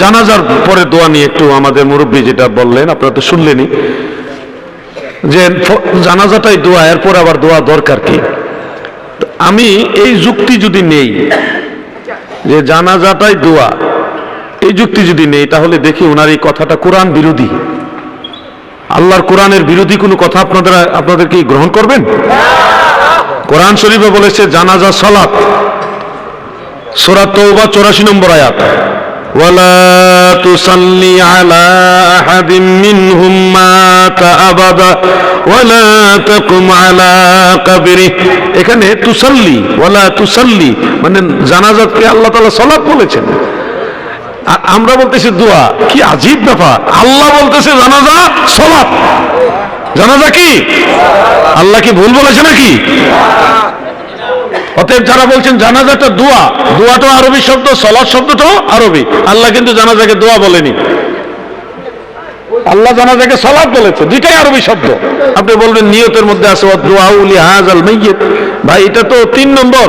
জানাজার পরে দোয়া নিয়ে একটু আমাদের মুরব্বী যেটা বললেন, আপনারা তো শুনলেনই, যে জানাজাটাই দোয়া, এরপর আবার দোয়া দরকার কি? আমি এই যুক্তি যদি নেই, যে জানাজাটাই দোয়া, এই যুক্তি যদি নেই, তাহলে দেখি ওনার এই কথাটা কোরআন বিরোধী। আল্লাহর কোরআনের বিরোধী কোনো কথা আপনাদের আপনাদের কি গ্রহণ করবেন? কোরআন শরীফে বলেছে, জানাজা সালাত, সূরা তওবা 84 নম্বর আয়াত। ওয়ালা তুসাল্লি আলা আহাদিন মিনহুম মাতা আবাদা ওয়ালা তাকুম আলা কবরি এখানে তুসল্লি ওয়ালা তুসাল্লি মানে জানাজাতকে আল্লাহ তাআলা সালাত বলেছেন। আ- আমরা বলতেছি দোয়া, কি আজীব ব্যাপার। আল্লাহ বলতেছে জানাজা, সালাত। জানাজা কি? আল্লাহ কি ভুল বলেছে নাকি? অতএব যারা বলছেন জানাজাটা দোয়া, দোয়াটা আরবি শব্দ সলাদ শব্দটাও আরবি। আল্লাহ কিন্তু জানাজাকে দোয়া বলেনি। আল্লাহ জানাজাকে সলাদ বলেছে, দুইটাই আরবি শব্দ। আপনি বলবেন, নিয়তের মধ্যে আছে দোয়া উলি হাজ আল মাইয়িত। ভাই, এটা তো তিন নম্বর।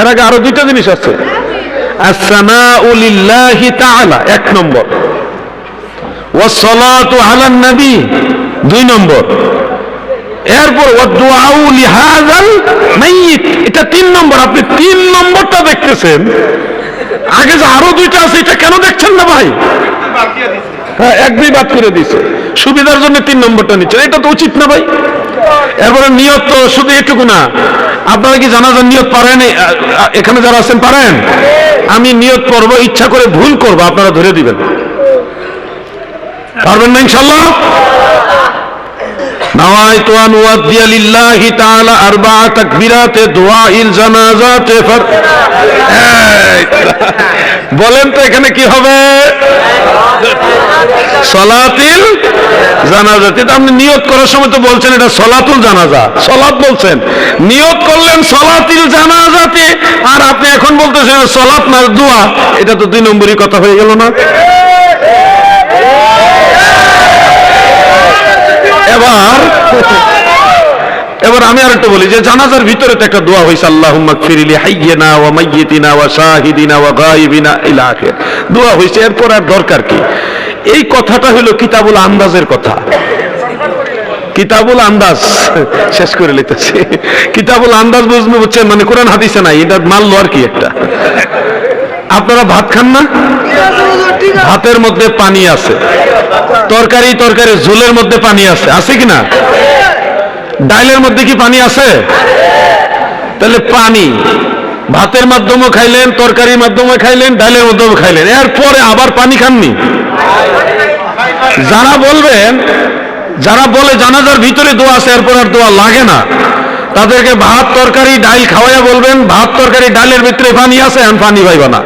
এর আগে আরও দুইটা জিনিস আছে। এক নম্বর। ওয়াসসালাতু আলান নবী দুই নম্বর। এরপর এটা তিন নম্বর, আপনি তিন নম্বরটা দেখতেছেন। আগে যে আরও দুইটা আছে, এটা কেন দেখছেন না ভাই? হ্যাঁ এক দুই বাদ করে দিছে সুবিধার জন্য তিন নম্বরটা নিচ্ছেন। এটা তো উচিত না ভাই। এরপরে নিয়ত শুধু এটুকু না। আপনারা কি জানাজার নিয়ত পারেন? এখানে যারা আছেন, পারেন? আমি নিয়ত করব, ইচ্ছা করে ভুল করব, আপনারা ধরে দিবেন। পারবেন না ইনশাল্লাহ نويت أن أؤدي لله تعالى أربع تكبيرات دعاء الجنازات فر... এই, বলেন তো এখানে কি হবে সলাতিল জানাজাত এটা আপনি নিয়ত করার সময় তো বলছেন এটা সলাতুল জানাজা সলাত বলছেন নিয়ত করলেন সলাতিল জানাজাতে আর আপনি এখন বলতেছেন সলাত না দোয়া এটা তো দুই নম্বরই কথা হয়ে গেল না এবার আমি আর বলি যে জানাজার ভিতরে তো একটা দোয়া হয়েছে আল্লাহুম্মা ফিরিলি হাইয়িনা মাইয়িতিনা ওয়া শাহিদিনা ওয়া গায়িবিনা ইলা দোয়া হয়েছে এরপর আর দরকার কি? এই কথাটা হলো কিতাবুল আন্দাজের কথা। কিতাবুল আন্দাজ, শেষ করে লিতেছি। কিতাবুল আন্দাজ মানে কোরআন হাদিসে নাই, এটা মানলো আর কি একটা? আপনারা ভাত খান না? ভাতের মধ্যে পানি আছে। তরকারি তরকারি, ঝোলের মধ্যে পানি আছে। আছে কি না? ডাইলের মধ্যে কি পানি আছে? তাহলে পানি। ভাতের মাধ্যমে খাইলেন, তরকারির মাধ্যমে খাইলেন, ডাইলের মাধ্যমে খাইলেন। এরপরে আবার পানি খাননি। যারা বলবেন, যারা বলে জানাজার ভিতরে দোয়া আছে, এরপর আর দোয়া লাগে না। তাদেরকে ভাত, তরকারি, ডাইল খাওয়াইয়া বলবেন, ভাত, তরকারি ডালের ভিতরে পানি আছে, এখন পানি পাইবা না।